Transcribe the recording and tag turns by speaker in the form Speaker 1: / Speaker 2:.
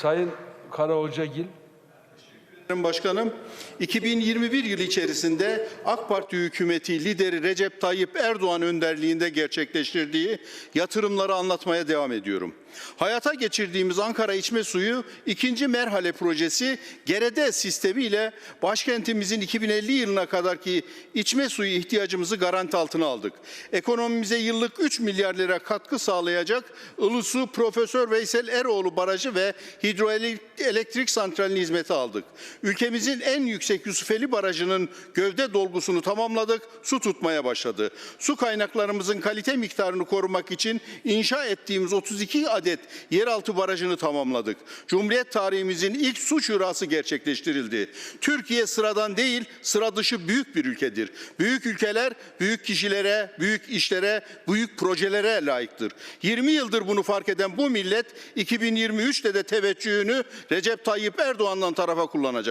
Speaker 1: Sayın Karaocagil.
Speaker 2: Başkanım, 2021 yılı içerisinde AK Parti hükümeti lideri Recep Tayyip Erdoğan önderliğinde gerçekleştirdiği yatırımları anlatmaya devam ediyorum. Hayata geçirdiğimiz Ankara İçme Suyu ikinci merhale projesi Gerede sistemiyle başkentimizin 2050 yılına kadarki içme suyu ihtiyacımızı garanti altına aldık. Ekonomimize yıllık 3 milyar lira katkı sağlayacak Ilısu Profesör Veysel Eroğlu Barajı ve hidroelektrik santralini hizmete aldık. Ülkemizin en yüksek Yusufeli Barajı'nın gövde dolgusunu tamamladık, su tutmaya başladı. Su kaynaklarımızın kalite miktarını korumak için inşa ettiğimiz 32 adet yeraltı barajını tamamladık. Cumhuriyet tarihimizin ilk su şurası gerçekleştirildi. Türkiye sıradan değil, sıra dışı büyük bir ülkedir. Büyük ülkeler büyük kişilere, büyük işlere, büyük projelere layıktır. 20 yıldır bunu fark eden bu millet 2023'te de teveccühünü Recep Tayyip Erdoğan'dan tarafa kullanacaktır.